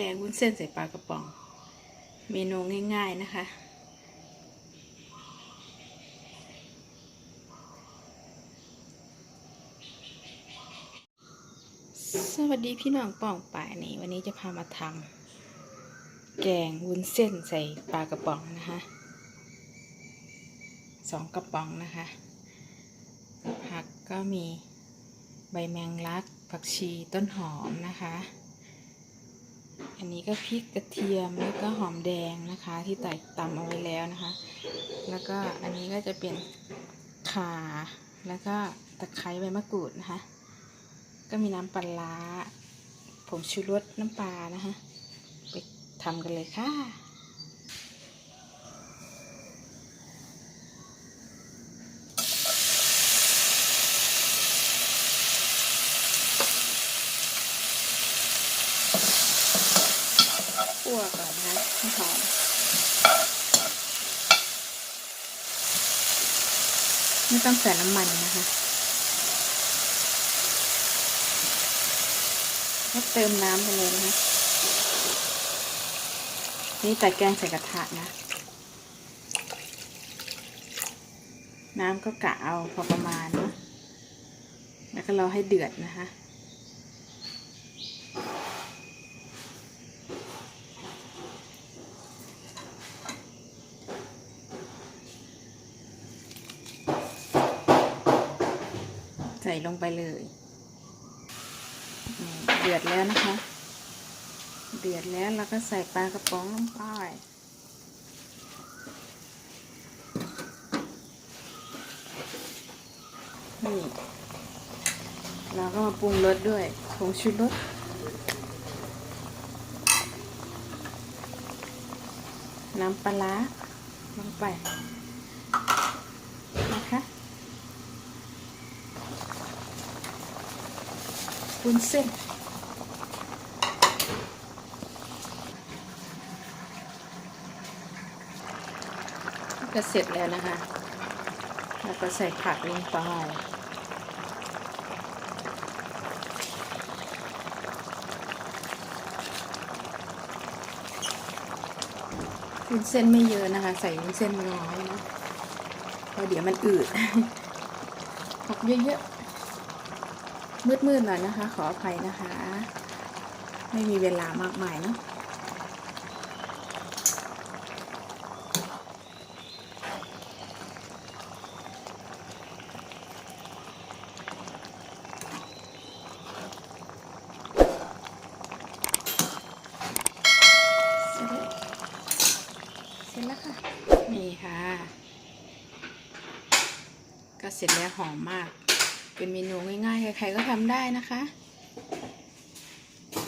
แกงวุ้นเส้นใส่ปลากระป๋อง เมนูง่ายๆนะคะ สวัสดีพี่น้องป่องป่ายนี่วันนี้จะพามาทำแกงวุ้นเส้นใส่ปลากระป๋องนะคะสองกระป๋องนะคะ ผักก็มีใบแมงลัก ผักชีต้นหอมนะคะ อันนี้ก็พริกกระเทียมแล้วก็หอมแดงนะคะ ที่ใส่ตำเอาไว้แล้วนะคะ แล้วก็อันนี้ก็จะเป็นข่าแล้วก็ตะไคร้ใบมะกรูดนะคะ ก็มีน้ำปลาร้าผงชูรสน้ำปลานะคะ ไปทำกันเลยค่ะ คั่วก่อนนะให้หอมไม่ต้องใส่น้ำมันนะคะก็เติมน้ำไปเลยนะคะนี่ใส่แกงใส่กระทะนะ น้ำก็กะเอาพอประมาณนะแล้วก็รอให้เดือดนะคะ ส่ลงไปเลยเดือดแล้วนะคะ เดือดแล้วเราก็ใส่ปลากระป๋องลงไปนี่เราก็มาปรุงรสด้วยผงชูรสน้ำปลาร้าลงไป นะคะ วุ้นเส้น ก็เสร็จแล้วนะคะ แล้วก็ใส่ผักลงไปวุ้นเส้นไม่เยอะนะคะ ใส่วุ้นเส้นน้อยนะเพราะเดี๋ยวมันอืดผักเยอะๆ มืดๆหน่อยนะคะ ขออภัยนะคะ ไม่มีเวลามากมายเนาะเสร็จแล้วเสร็จแล้วค่ะ นี่ค่ะ ก็เสร็จแล้วหอมมาก เป็นเมนูง่ายๆ ใครๆก็ทำได้นะคะ